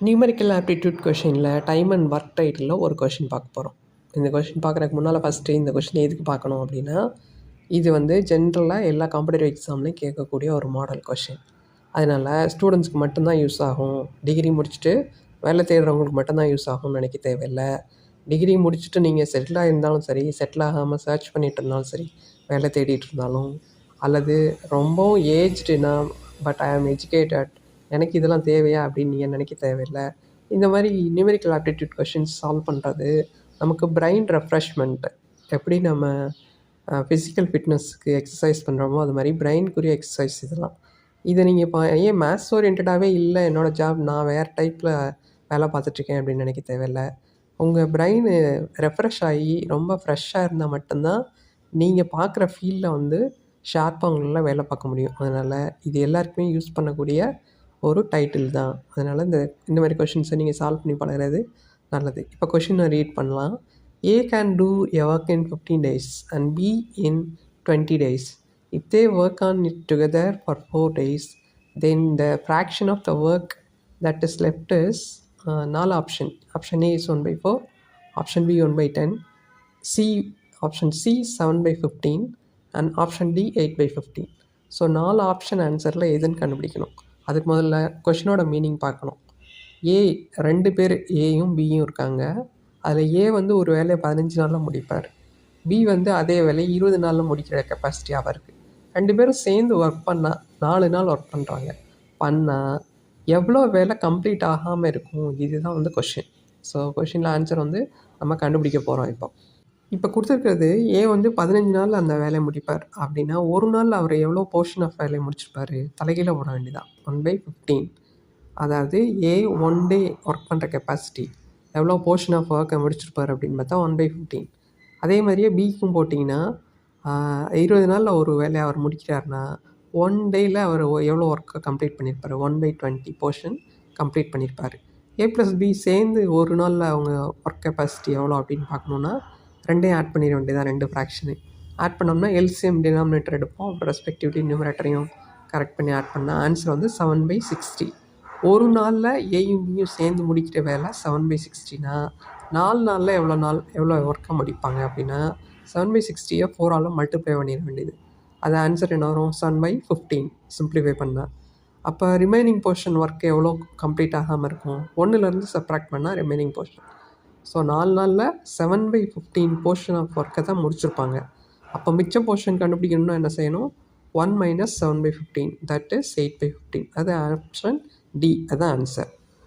Numerical aptitude கொஷினில் time and work title ஒரு question பார்க்க போகிறோம் இந்த கொஷின் பார்க்குறதுக்கு முன்னால் ஃபஸ்ட்டு இந்த கொஷின் எதுக்கு பார்க்கணும் அப்படின்னா இது வந்து ஜென்ரலாக எல்லா காம்படிட்டிவ் எக்ஸாம்லேயும் கேட்கக்கூடிய ஒரு மாடல் கொஷின் அதனால் ஸ்டூடெண்ட்ஸ்க்கு மட்டும்தான் யூஸ் ஆகும். டிகிரி முடிச்சுட்டு வேலை தேடுறவங்களுக்கு மட்டும்தான் யூஸ் ஆகும்னு நினைக்க தேவையில்லை. டிகிரி முடிச்சுட்டு நீங்கள் செட்டில் ஆகியிருந்தாலும் சரி செட்டில் ஆகாமல் சர்ச் பண்ணிகிட்டு இருந்தாலும் சரி வேலை தேடிட்டு இருந்தாலும் அல்லது ரொம்பவும் ஏஜ்டுனா பட் ஐ ஆம் எஜுகேட்டட் எனக்கு இதெல்லாம் தேவையா அப்படின்னு நீங்கள் நினைக்க தேவையில்லை. இந்த மாதிரி நியூமெரிக்கல் ஆப்டிடியூட் கொஷின்ஸ் சால்வ் பண்ணுறது நமக்கு பிரெயின் ரெஃப்ரெஷ்மெண்ட்டு எப்படி நம்ம ஃபிசிக்கல் ஃபிட்னஸ்க்கு எக்ஸசைஸ் பண்ணுறோமோ அது மாதிரி பிரெயின்குரிய எக்ஸசைஸ் இதெல்லாம். இதை நீங்கள் இப்போ ஏன் மேத்ஸ் ஓரியன்டாகவே இல்லை என்னோடய ஜாப் நான் வேறு டைப்பில் வேலை பார்த்துட்ருக்கேன் அப்படின்னு நினைக்க தேவையில்லை. உங்கள் பிரெயின் ரெஃப்ரெஷ் ஆகி ரொம்ப ஃப்ரெஷ்ஷாக இருந்தால் மட்டும்தான் நீங்கள் பார்க்குற ஃபீல்டில் வந்து ஷார்ப்பாக உங்களால் வேலை பார்க்க முடியும். அதனால் இது எல்லாருக்குமே யூஸ் பண்ணக்கூடிய ஒரு டைட்டில் தான். அதனால் இந்த இந்த மாதிரி கொஷின்ஸை நீங்கள் சால்வ் பண்ணி பழகிறது நல்லது. இப்போ கொஷினை ரீட் பண்ணலாம். A can do a work in fifteen days and B in twenty days if they work on it together for four days then the fraction of the work that is left is நாலு option option A is one by four option B one by ten C option C seven by fifteen and option D eight by fifteen so நாலு option ஆன்சரில் எதுன்னு கண்டுபிடிக்கணும்? அதுக்கு முதல்ல கொஷினோட meaning பார்க்கணும். ஏ ரெண்டு பேர் ஏயும் பியும் இருக்காங்க. அதில் ஏ வந்து ஒரு வேலையை பதினஞ்சு நாளில் முடிப்பார். பி வந்து அதே வேலையை இருபது நாளில் முடிக்கிற கெப்பாசிட்டி அவருக்கு. ரெண்டு பேரும் சேர்ந்து ஒர்க் பண்ணால் நாலு நாள் ஒர்க் பண்ணுறாங்க பண்ணால் எவ்வளோ வேலை கம்ப்ளீட் ஆகாமல் இருக்கும்? இதுதான் வந்து கொஷின் ஸோ கொஷினில் ஆன்சர் வந்து நம்ம கண்டுபிடிக்க போகிறோம் இப்போ. இப்போ கொடுத்துருக்கிறது ஏ வந்து பதினஞ்சு நாளில் அந்த வேலையை முடிப்பார்? அப்படின்னா ஒரு நாள் அவர் எவ்வளோ போர்ஷன் ஆஃப் வேலையை முடிச்சிருப்பார்? தலைகீழ போட வேண்டியதான் ஒன் பை ஃபிஃப்டீன் அதாவது ஏ ஒன் டே ஒர்க் பண்ணுற கெப்பாசிட்டி எவ்வளோ போர்ஷன் ஆஃப் ஒர்க்கை முடிச்சிருப்பார் அப்படின்னு பார்த்தா ஒன் பை ஃபிஃப்டீன் அதே மாதிரியே பிக்கும் போட்டிங்கன்னா இருபது நாளில் ஒரு வேலையை அவர் முடிக்கிறாருன்னா ஒன் டேயில் அவர் எவ்வளோ ஒர்க்கை கம்ப்ளீட் பண்ணியிருப்பார் one by twenty portion complete பண்ணியிருப்பார் ஏ ப்ளஸ் பி சேர்ந்து ஒரு நாளில் அவங்க ஒர்க் கெப்பாசிட்டி எவ்வளோ அப்படின்னு பார்க்கணுன்னா ரெண்டையும் ஆட் பண்ணிட வேண்டியதான் ரெண்டு ஃப்ராக்ஷனு ஆட் பண்ணோம்னா எல்சிஎம் டினாமினேட்டர் எடுப்போம். ரெஸ்பெக்டிவ்லி நியூமரேட்டரையும் கரெக்ட் பண்ணி ஆட் பண்ணால் ஆன்சர் வந்து செவன் பை சிக்ஸ்டி ஒரு நாளில் ஏயும் பியும் சேர்ந்து முடிக்கிற வேலை செவன் பை சிக்ஸ்டினா நாலு நாளில் எவ்வளோ நாள் எவ்வளோ ஒர்க்காக முடிப்பாங்க அப்படின்னா செவன் பை சிக்ஸ்டியை ஃபோரால் மல்டிப்ளை பண்ணிட வேண்டியது. அது ஆன்சர் என்ன வரும்? செவன் பை ஃபிஃப்டீன் சிம்ப்ளிஃபை பண்ணால் அப்போ ரிமைனிங் போர்ஷன் ஒர்க் எவ்வளோ கம்ப்ளீட் ஆகாமல் இருக்கும்? ஒன்றுலேருந்து சப்ராக்ட் பண்ணால் ரிமைனிங் போர்ஷன் ஸோ நாலு நாளில் seven by fifteen portion of ஒர்க்கை தான் முடிச்சிருப்பாங்க. அப்போ மிச்ச போர்ஷன் கண்டுபிடிக்கணும்னா என்ன செய்யணும்? One minus seven by fifteen that is eight by fifteen அது ஆப்ஷன் டி அதுதான் ஆன்சர்